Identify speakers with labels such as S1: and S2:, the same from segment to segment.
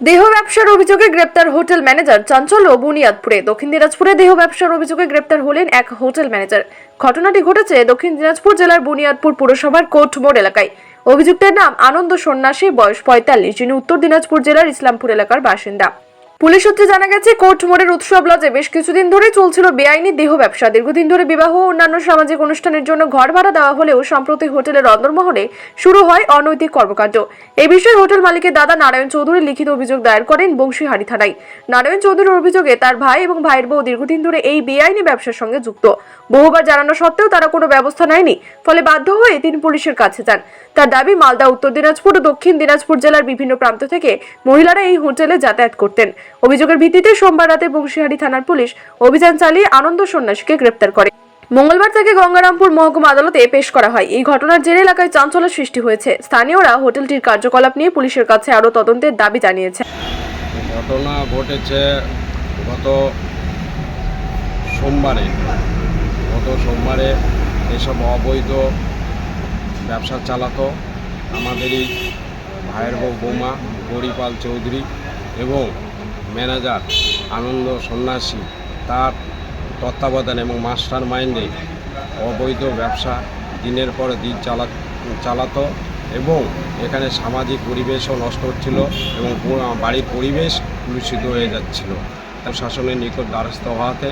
S1: দেহ ব্যবসার অভিযোগে গ্রেপ্তার হোটেল ম্যানেজার চাঞ্চল ও বুনিয়াদপুরে। দক্ষিণ দিনাজপুরে দেহ ব্যবসার অভিযোগে গ্রেপ্তার হলেন এক হোটেল ম্যানেজার। ঘটনাটি ঘটেছে দক্ষিণ দিনাজপুর জেলার বুনিয়াদপুর পুরসভার কোট মোড় এলাকায়। অভিযুক্তের নাম আনন্দ সন্ন্যাসী, বয়স পঁয়তাল্লিশ, যিনি উত্তর দিনাজপুর জেলার ইসলামপুর এলাকার বাসিন্দা। পুলিশ সূত্রে জানা গেছে, কোর্ট মোড়ের উৎসব লজে বেশ কিছুদিন ধরে চলছিল বেআইনি দেহ ব্যবসা। দীর্ঘদিন ধরে বিবাহ ও অন্যান্য সামাজিক অনুষ্ঠানের জন্য ঘর ভাড়া দেওয়া হলেও সম্প্রতি হোটেলের অন্দরমহলে শুরু হয় অনৈতিক কর্মকাণ্ড। এ বিষয়ে হোটেল মালিকের দাদা নারায়ণ চৌধুরী লিখিত অভিযোগ দায়ের করেন বংশীহারি থানায়। নারায়ণ চৌধুরীর অভিযোগে তার ভাই এবং ভাইয়ের বউ দীর্ঘদিন ধরে এই বেআইনি ব্যবসার সঙ্গে যুক্ত। বহুবার জানানো সত্ত্বেও তারা কোনো ব্যবস্থা নেয়নি, ফলে বাধ্য হয়ে তিনি পুলিশের কাছে যান। তার দাবি, মালদা, উত্তর দিনাজপুর ও দক্ষিণ দিনাজপুর জেলার বিভিন্ন প্রান্ত থেকে মহিলারা এই হোটেলে যাতায়াত করতেন। অভিযোগের ভিত্তিতে সোমবার রাতে বংশীহারি থানার পুলিশ অভিযান চালিয়ে আনন্দ সন্ন্যাসীকে গ্রেপ্তার করে। মঙ্গলবার থেকে গঙ্গারামপুর মহকুমা আদালতে পেশ করা হয়। এই ঘটনার জেরে এলাকায় চাঞ্চল্য সৃষ্টি হয়েছে। স্থানীয়রা হোটেলটির কার্যকলাপ নিয়ে পুলিশের কাছে আরও তদন্তের দাবি জানিয়েছে।
S2: ঘটনা ঘটেছে গত সোমবারে। গত সোমবারে এসব অবৈধ ব্যবসা চালাতো আমাদেরই ভাইয়ের বউ বৌমা, গরিপাল চৌধুরী এবং ম্যানেজার, আনন্দ সন্ন্যাসী, তার তত্ত্বাবধান এবং মাস্টার মাইন্ডে অবৈধ ব্যবসা দিনের পর দিন চালা, চালাতো এবং এখানে সামাজিক পরিবেশও নষ্ট হচ্ছিল এবং বাড়ির পরিবেশ কলুষিত হয়ে যাচ্ছিল। তার শাসনের নিকট দ্বারস্থ হওয়াতে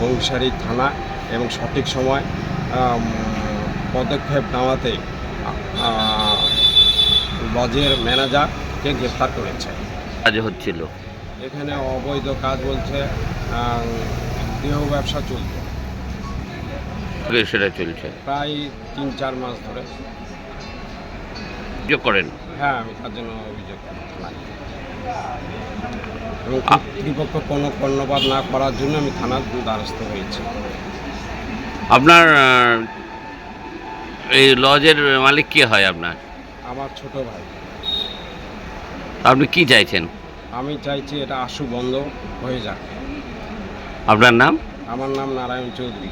S2: বংশারী থানা এবং সঠিক সময় পদক্ষেপ নেওয়াতে লজের ম্যানেজারকে গ্রেফতার করেছে।
S3: কাজ হচ্ছিল।
S2: এখানে অবৈধ কাজ বলছে দেহ ব্যবসা
S3: আগে সেটা চলছে।
S2: প্রায় তিন চার মাস ধরে।
S3: অভিযোগ করেন?
S2: হ্যাঁ আমি তার জন্য অভিযোগ। এবং কর্তৃপক্ষ কোনো কর্ণপাত না করার জন্য আমি থানার দ্বারস্থ হয়েছি।
S3: আপনার এই লজের মালিক কে হয় আপনার?
S2: আমার ছোট ভাই।
S3: আপনি কি চাইছেন?
S2: আমি চাইছি এটা আশু বন্ধ হয়ে যাক।
S3: আপনার নাম?
S2: আমার নাম নারায়ণ চৌধুরী।